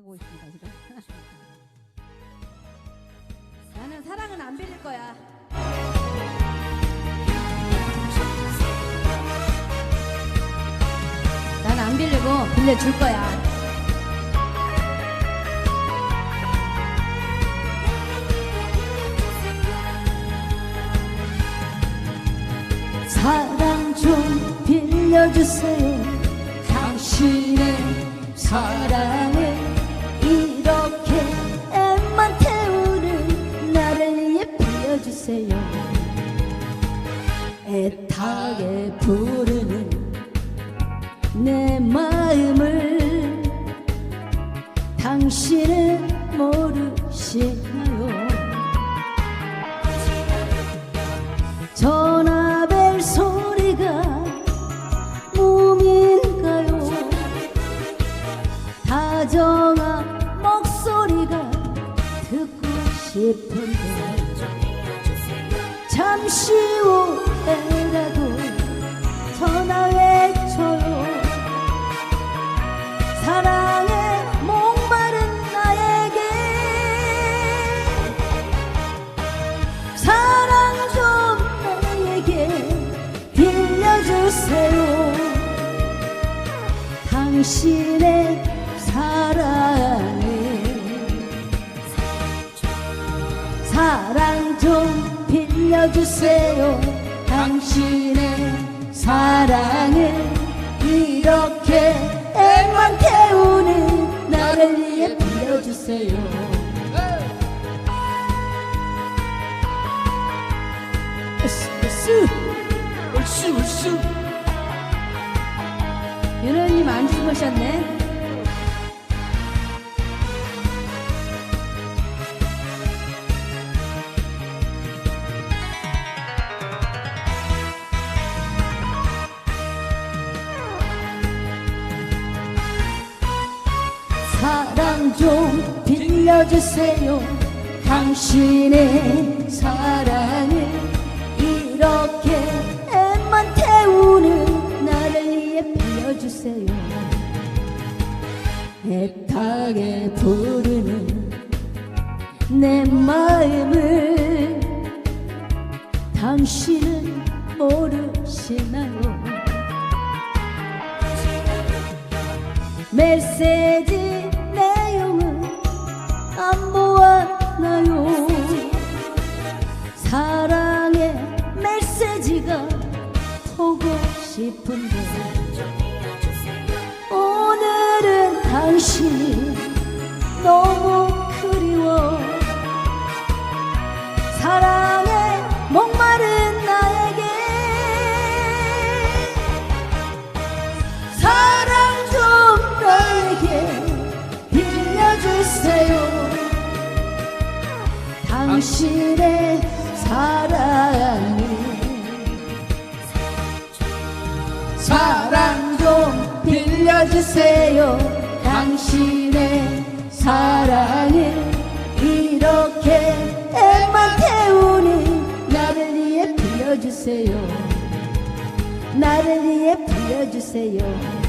사랑하고 있습니다 지금. 나는 사랑은 안 빌릴 거야. 난 안 빌리고 빌려줄 거야. 사랑 좀 빌려주세요. 당신의 사랑 주세요. 애타게 부르는 내 마음을 당신은 모르시 잠시 후에라도 전화해줘요 사랑에 목마른 나에게 사랑 좀 나에게 빌려주세요. 당신의 사랑을 사랑 좀 빌려주세요. 당신의 사랑을 이렇게 애만 태우는 나를 위해 빌려주세요. 으쌰. 울쑤 울쑤 윤호님 안 죽으셨네 사랑 좀 빌려주세요. 당신의 사랑을 이렇게 애만 태우는 나를 위해 빌려주세요. 애타게 부르는 내 마음을 당신은 모르시나요? 메시지 싶은데 오늘은 당신이 너무 그리워. 사랑에 목마른 나에게. 사랑 좀 나에게 빌려주세요. 당신의 주세요. 당신의 사랑을 이렇게 애만 태우는 나를 위해 빌려주세요. 나를 위해 빌려주세요